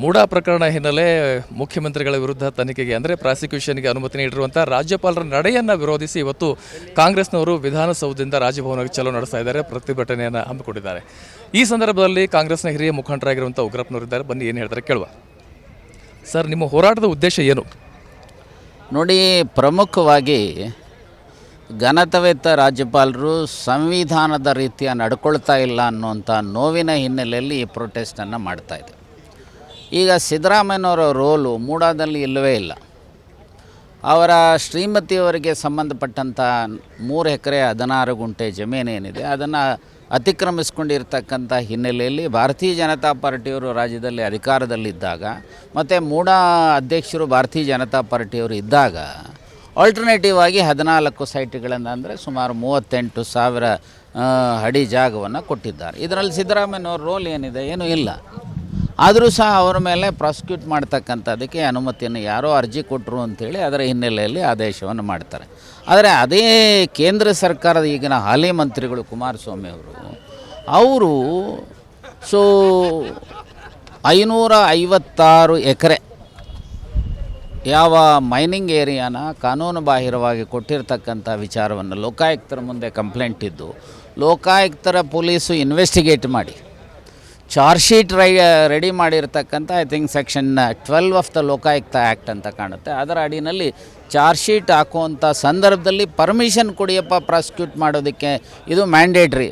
ಮೂಡಾ ಪ್ರಕರಣ ಹಿನ್ನೆಲೆ ಮುಖ್ಯಮಂತ್ರಿಗಳ ವಿರುದ್ಧ ತನಿಖೆಗೆ, ಅಂದರೆ ಪ್ರಾಸಿಕ್ಯೂಷನ್ಗೆ ಅನುಮತಿ ನೀಡಿರುವಂಥ ರಾಜ್ಯಪಾಲರ ನಡೆಯನ್ನು ವಿರೋಧಿಸಿ ಇವತ್ತು ಕಾಂಗ್ರೆಸ್ನವರು ವಿಧಾನಸೌಧದಿಂದ ರಾಜಭವನಕ್ಕೆ ಚಲೋ ನಡೆಸ್ತಾ ಇದ್ದಾರೆ, ಪ್ರತಿಭಟನೆಯನ್ನು ಹಮ್ಮಿಕೊಂಡಿದ್ದಾರೆ. ಈ ಸಂದರ್ಭದಲ್ಲಿ ಕಾಂಗ್ರೆಸ್ನ ಹಿರಿಯ ಮುಖಂಡರಾಗಿರುವಂಥ ಉಗ್ರಪ್ಪನವರಿದ್ದಾರೆ ಬನ್ನಿ, ಏನು ಹೇಳ್ತಾರೆ ಕೇಳುವ. ಸರ್, ನಿಮ್ಮ ಹೋರಾಟದ ಉದ್ದೇಶ ಏನು? ನೋಡಿ, ಪ್ರಮುಖವಾಗಿ ಘನತವೆತ್ತ ರಾಜ್ಯಪಾಲರು ಸಂವಿಧಾನದ ರೀತಿಯ ನಡ್ಕೊಳ್ತಾ ಇಲ್ಲ ಅನ್ನುವಂಥ ನೋವಿನ ಹಿನ್ನೆಲೆಯಲ್ಲಿ ಈ ಪ್ರೊಟೆಸ್ಟನ್ನು ಮಾಡ್ತಾ ಇದೆ ಈಗ ಸಿದ್ದರಾಮಯ್ಯನವರ ರೋಲು ಮೂಡಾದಲ್ಲಿ ಇಲ್ಲವೇ ಇಲ್ಲ. ಅವರ ಶ್ರೀಮತಿಯವರಿಗೆ ಸಂಬಂಧಪಟ್ಟಂಥ ಮೂರು ಎಕರೆ ಹದಿನಾರು ಗುಂಟೆ ಜಮೀನೇನಿದೆ ಅದನ್ನು ಅತಿಕ್ರಮಿಸ್ಕೊಂಡಿರ್ತಕ್ಕಂಥ ಹಿನ್ನೆಲೆಯಲ್ಲಿ ಭಾರತೀಯ ಜನತಾ ಪಾರ್ಟಿಯವರು ರಾಜ್ಯದಲ್ಲಿ ಅಧಿಕಾರದಲ್ಲಿದ್ದಾಗ ಮತ್ತು ಮೂಡಾ ಅಧ್ಯಕ್ಷರು ಭಾರತೀಯ ಜನತಾ ಪಾರ್ಟಿಯವರು ಇದ್ದಾಗ ಆಲ್ಟರ್ನೇಟಿವ್ ಆಗಿ ಹದಿನಾಲ್ಕು ಸೈಟ್ಗಳನ್ನು ಅಂದರೆ ಸುಮಾರು ಮೂವತ್ತೆಂಟು ಸಾವಿರ ಅಡಿ ಜಾಗವನ್ನು ಕೊಟ್ಟಿದ್ದಾರೆ. ಇದರಲ್ಲಿ ಸಿದ್ದರಾಮಯ್ಯನವ್ರ ರೋಲ್ ಏನಿದೆ? ಏನೂ ಇಲ್ಲ. ಆದರೂ ಸಹ ಅವರ ಮೇಲೆ ಪ್ರಾಸಿಕ್ಯೂಟ್ ಮಾಡ್ತಕ್ಕಂಥದ್ದಕ್ಕೆ ಅನುಮತಿಯನ್ನು ಯಾರೋ ಅರ್ಜಿ ಕೊಟ್ಟರು ಅಂಥೇಳಿ ಅದರ ಹಿನ್ನೆಲೆಯಲ್ಲಿ ಆದೇಶವನ್ನು ಮಾಡ್ತಾರೆ. ಆದರೆ ಅದೇ ಕೇಂದ್ರ ಸರ್ಕಾರದ ಈಗಿನ ಹಾಲಿ ಮಂತ್ರಿಗಳು ಕುಮಾರಸ್ವಾಮಿ ಅವರು ಅವರು ಸೊ ಐನೂರ ಐವತ್ತಾರು ಎಕರೆ ಯಾವ ಮೈನಿಂಗ್ ಏರಿಯಾನ ಕಾನೂನು ಬಾಹಿರವಾಗಿ ಕೊಟ್ಟಿರ್ತಕ್ಕಂಥ ವಿಚಾರವನ್ನು ಲೋಕಾಯುಕ್ತರ ಮುಂದೆ ಕಂಪ್ಲೇಂಟ್ ಇದ್ದು, ಲೋಕಾಯುಕ್ತರ ಪೊಲೀಸು ಇನ್ವೆಸ್ಟಿಗೇಟ್ ಮಾಡಿ. ಚಾರ್ಜ್ ಶೀಟ್ ರೈ ರೆಡಿ ಮಾಡಿರ್ತಕ್ಕಂಥ I think section twelve of the Lokayukta act ಅಂತ ಕಾಣುತ್ತೆ. ಅದರ ಅಡಿನಲ್ಲಿ ಚಾರ್ಜ್ ಶೀಟ್ ಹಾಕುವಂಥ ಸಂದರ್ಭದಲ್ಲಿ ಪರ್ಮಿಷನ್ ಕೊಡಿಯಪ್ಪ ಪ್ರಾಸಿಕ್ಯೂಟ್ ಮಾಡೋದಕ್ಕೆ ಇದು mandatory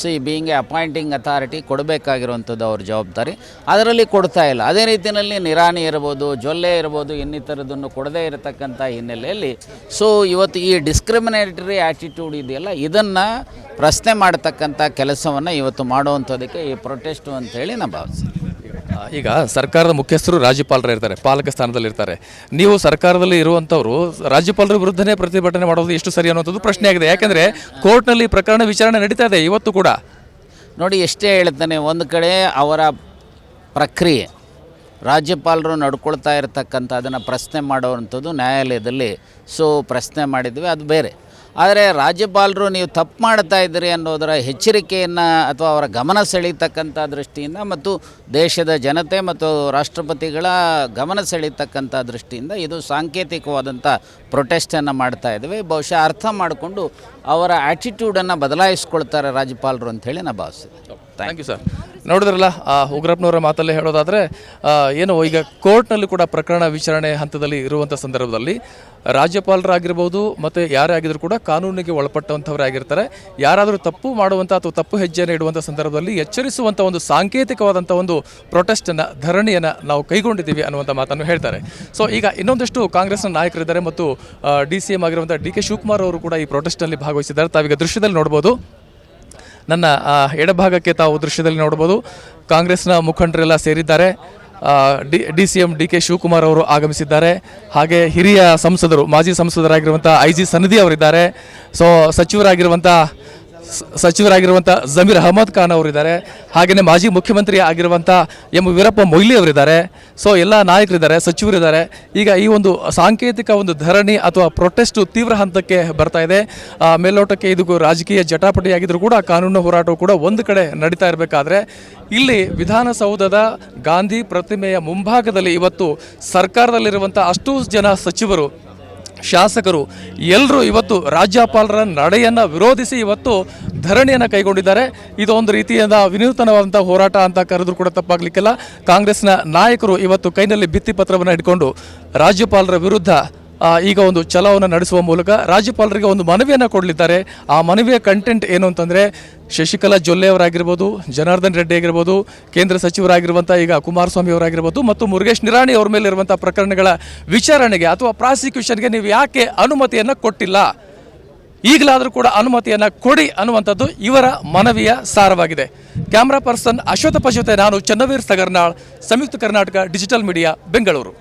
C being a appointing authority ಕೊಡಬೇಕಾಗಿರುವಂಥದ್ದು ಅವ್ರ ಜವಾಬ್ದಾರಿ. ಅದರಲ್ಲಿ ಕೊಡ್ತಾ ಇಲ್ಲ. ಅದೇ ರೀತಿಯಲ್ಲಿ ನಿರಾಣಿ ಇರ್ಬೋದು, ಜೊಲ್ಲೆ ಇರ್ಬೋದು, ಇನ್ನಿತರದನ್ನು ಕೊಡದೇ ಇರತಕ್ಕಂಥ ಹಿನ್ನೆಲೆಯಲ್ಲಿ ಸೊ, ಇವತ್ತು ಈ ಡಿಸ್ಕ್ರಿಮಿನೇಟರಿ ಆ್ಯಟಿಟ್ಯೂಡ್ ಇದೆಯಲ್ಲ, ಇದನ್ನು ಪ್ರಶ್ನೆ ಮಾಡ್ತಕ್ಕಂಥ ಕೆಲಸವನ್ನು ಇವತ್ತು ಮಾಡುವಂಥದಕ್ಕೆ ಈ ಪ್ರೊಟೆಸ್ಟು ಅಂತೇಳಿ ನಾನು ಭಾವಿಸ್ತೀನಿ. ಈಗ ಸರ್ಕಾರದ ಮುಖ್ಯಸ್ಥರು ರಾಜ್ಯಪಾಲರು ಇರ್ತಾರೆ, ಪಾಲಕ ಸ್ಥಾನದಲ್ಲಿ ಇರ್ತಾರೆ. ನೀವು ಸರ್ಕಾರದಲ್ಲಿ ಇರುವಂಥವರು ರಾಜ್ಯಪಾಲರ ವಿರುದ್ಧನೇ ಪ್ರತಿಭಟನೆ ಮಾಡೋದು ಎಷ್ಟು ಸರಿ ಅನ್ನುವಂಥದ್ದು ಪ್ರಶ್ನೆ ಆಗಿದೆ ಯಾಕೆಂದರೆ ಕೋರ್ಟ್ನಲ್ಲಿ ಪ್ರಕರಣ ವಿಚಾರಣೆ ನಡೀತಾ ಇದೆ ಇವತ್ತು ಕೂಡ. ನೋಡಿ, ಎಷ್ಟೇ ಹೇಳ್ತಾನೆ, ಒಂದು ಕಡೆ ಅವರ ಪ್ರಕ್ರಿಯೆ, ರಾಜ್ಯಪಾಲರು ನಡ್ಕೊಳ್ತಾ ಇರತಕ್ಕಂಥ ಅದನ್ನು ಪ್ರಶ್ನೆ ಮಾಡೋವಂಥದ್ದು ನ್ಯಾಯಾಲಯದಲ್ಲಿ. ಸೊ ಪ್ರಶ್ನೆ ಮಾಡಿದ್ವಿ, ಅದು ಬೇರೆ. ಆದರೆ ರಾಜ್ಯಪಾಲರು ನೀವು ತಪ್ಪು ಮಾಡ್ತಾ ಇದ್ದೀರಿ ಅನ್ನೋದರ ಎಚ್ಚರಿಕೆಯನ್ನು ಅಥವಾ ಅವರ ಗಮನ ಸೆಳೀತಕ್ಕಂಥ ದೃಷ್ಟಿಯಿಂದ ಮತ್ತು ದೇಶದ ಜನತೆ ಮತ್ತು ರಾಷ್ಟ್ರಪತಿಗಳ ಗಮನ ಸೆಳೀತಕ್ಕಂಥ ದೃಷ್ಟಿಯಿಂದ ಇದು ಸಾಂಕೇತಿಕವಾದಂಥ ಪ್ರೊಟೆಸ್ಟನ್ನು ಮಾಡ್ತಾ ಇದ್ದೀವಿ. ಬಹುಶಃ ಅರ್ಥ ಮಾಡಿಕೊಂಡು ಅವರ ಆ್ಯಟಿಟ್ಯೂಡನ್ನು ಬದಲಾಯಿಸ್ಕೊಳ್ತಾರೆ ರಾಜ್ಯಪಾಲರು ಅಂಥೇಳಿ ನಾನು ಭಾವಿಸ್ತೀನಿ. ಥ್ಯಾಂಕ್ ಯು ಸರ್ ನೋಡಿದ್ರಲ್ಲ ಉಗ್ರಪ್ಪನವರ ಮಾತಲ್ಲೇ ಹೇಳೋದಾದರೆ ಏನು ಈಗ ಕೋರ್ಟ್ನಲ್ಲಿ ಕೂಡ ಪ್ರಕರಣ ವಿಚಾರಣೆ ಹಂತದಲ್ಲಿ ಇರುವಂಥ ಸಂದರ್ಭದಲ್ಲಿ ರಾಜ್ಯಪಾಲರಾಗಿರ್ಬೋದು ಮತ್ತು ಯಾರೇ ಆಗಿದ್ರು ಕೂಡ ಕಾನೂನಿಗೆ ಒಳಪಟ್ಟಂಥವರೇ ಆಗಿರ್ತಾರೆ. ಯಾರಾದರೂ ತಪ್ಪು ಮಾಡುವಂಥ ಅಥವಾ ತಪ್ಪು ಹೆಜ್ಜೆಯನ್ನು ಇಡುವಂಥ ಸಂದರ್ಭದಲ್ಲಿ ಎಚ್ಚರಿಸುವಂಥ ಒಂದು ಸಾಂಕೇತಿಕವಾದಂಥ ಒಂದು ಪ್ರೊಟೆಸ್ಟನ್ನು ಧರಣಿಯನ್ನು ನಾವು ಕೈಗೊಂಡಿದ್ದೀವಿ ಅನ್ನುವಂಥ ಮಾತನ್ನು ಹೇಳ್ತಾರೆ. ಸೊ ಈಗ ಇನ್ನೊಂದಷ್ಟು ಕಾಂಗ್ರೆಸ್ನ ನಾಯಕರಿದ್ದಾರೆ ಮತ್ತು ಡಿ ಸಿ ಎಂ ಆಗಿರುವಂಥ ಡಿ ಕೆ ಶಿವಕುಮಾರ್ ಅವರು ಕೂಡ ಈ ಪ್ರೊಟೆಸ್ಟ್ನಲ್ಲಿ ಭಾಗವಹಿಸಿದ್ದಾರೆ. ತಾವೀಗ ದೃಶ್ಯದಲ್ಲಿ ನೋಡ್ಬೋದು. ನನ್ನ ಎಡಭಾಗಕ್ಕೆ ತಾವು ದೃಶ್ಯದಲ್ಲಿ ನೋಡ್ಬೋದು ಕಾಂಗ್ರೆಸ್ನ ಮುಖಂಡರೆಲ್ಲ ಸೇರಿದ್ದಾರೆ. D D C M D K Shivakumar ಅವರು ಆಗಮಿಸಿದ್ದಾರೆ. ಹಾಗೆ ಹಿರಿಯ ಸಂಸದರು, ಮಾಜಿ ಸಂಸದರಾಗಿರುವಂಥ ಐ ಜಿ ಸನ್ನಿಧಿ ಅವರಿದ್ದಾರೆ. ಸೊ ಸಚಿವರಾಗಿರುವಂಥ ಸಚಿವರಾಗಿರುವಂಥ ಜಮೀರ್ ಅಹಮದ್ ಖಾನ್ ಅವರಿದ್ದಾರೆ ಹಾಗೆಯೇ ಮಾಜಿ ಮುಖ್ಯಮಂತ್ರಿ ಆಗಿರುವಂಥ ಎಂ ವೀರಪ್ಪ ಮೊಯ್ಲಿ ಅವರಿದ್ದಾರೆ. ಸೊ ಎಲ್ಲ ನಾಯಕರಿದ್ದಾರೆ, ಸಚಿವರಿದ್ದಾರೆ. ಈಗ ಈ ಒಂದು ಸಾಂಕೇತಿಕ ಒಂದು ಧರಣಿ ಅಥವಾ ಪ್ರೊಟೆಸ್ಟ್ ತೀವ್ರ ಹಂತಕ್ಕೆ ಬರ್ತಾ ಇದೆ. ಮೇಲ್ನೋಟಕ್ಕೆ ಇದು ರಾಜಕೀಯ ಜಟಾಪಟಿಯಾಗಿದ್ದರೂ ಕೂಡ ಕಾನೂನು ಹೋರಾಟವು ಕೂಡ ಒಂದು ಕಡೆ ನಡೀತಾ ಇರಬೇಕಾದ್ರೆ, ಇಲ್ಲಿ ವಿಧಾನಸೌಧದ ಗಾಂಧಿ ಪ್ರತಿಮೆಯ ಮುಂಭಾಗದಲ್ಲಿ ಇವತ್ತು ಸರ್ಕಾರದಲ್ಲಿರುವಂಥ ಅಷ್ಟೂ ಜನ ಸಚಿವರು ಶಾಸಕರು ಎಲ್ಲರೂ ಇವತ್ತು ರಾಜ್ಯಪಾಲರ ನಡೆಯನ್ನು ವಿರೋಧಿಸಿ ಇವತ್ತು ಧರಣಿಯನ್ನು ಕೈಗೊಂಡಿದ್ದಾರೆ. ಇದು ಒಂದು ರೀತಿಯಾದ ವಿನೂತನವಾದಂಥ ಹೋರಾಟ ಅಂತ ಕರೆದ್ರೂ ಕೂಡ ತಪ್ಪಾಗಲಿಕ್ಕಿಲ್ಲ. ಕಾಂಗ್ರೆಸ್ನ ನಾಯಕರು ಇವತ್ತು ಕೈನಲ್ಲಿ ಭಿತ್ತಿಪತ್ರವನ್ನು ಇಟ್ಕೊಂಡು ರಾಜ್ಯಪಾಲರ ವಿರುದ್ಧ ಈಗ ಒಂದು ಛಲವನ್ನು ನಡೆಸುವ ಮೂಲಕ ರಾಜ್ಯಪಾಲರಿಗೆ ಒಂದು ಮನವಿಯನ್ನು ಕೊಡಲಿದ್ದಾರೆ. ಆ ಮನವಿಯ ಕಂಟೆಂಟ್ ಏನು ಅಂತಂದರೆ ಶಶಿಕಲಾ ಜೊಲ್ಲೆ ಅವರಾಗಿರ್ಬೋದು ಜನಾರ್ದನ್ ರೆಡ್ಡಿ ಆಗಿರ್ಬೋದು, ಕೇಂದ್ರ ಸಚಿವರಾಗಿರುವಂಥ ಈಗ ಕುಮಾರಸ್ವಾಮಿ ಅವರಾಗಿರ್ಬೋದು ಮತ್ತು ಮುರುಗೇಶ್ ನಿರಾಣಿ ಅವ್ರ ಮೇಲೆ ಇರುವಂಥ ಪ್ರಕರಣಗಳ ವಿಚಾರಣೆಗೆ ಅಥವಾ ಪ್ರಾಸಿಕ್ಯೂಷನ್ಗೆ ನೀವು ಯಾಕೆ ಅನುಮತಿಯನ್ನು ಕೊಟ್ಟಿಲ್ಲ? ಈಗಲಾದರೂ ಕೂಡ ಅನುಮತಿಯನ್ನು ಕೊಡಿ ಅನ್ನುವಂಥದ್ದು ಇವರ ಮನವಿಯ ಸಾರವಾಗಿದೆ. ಕ್ಯಾಮ್ರಾ ಪರ್ಸನ್ ಅಶ್ವಥಪ್ಪ ಜೊತೆ ನಾನು ಚನ್ನವೀರ್ ಸಗರ್ನಾಳ್, ಸಂಯುಕ್ತ ಕರ್ನಾಟಕ ಡಿಜಿಟಲ್ ಮೀಡಿಯಾ, ಬೆಂಗಳೂರು.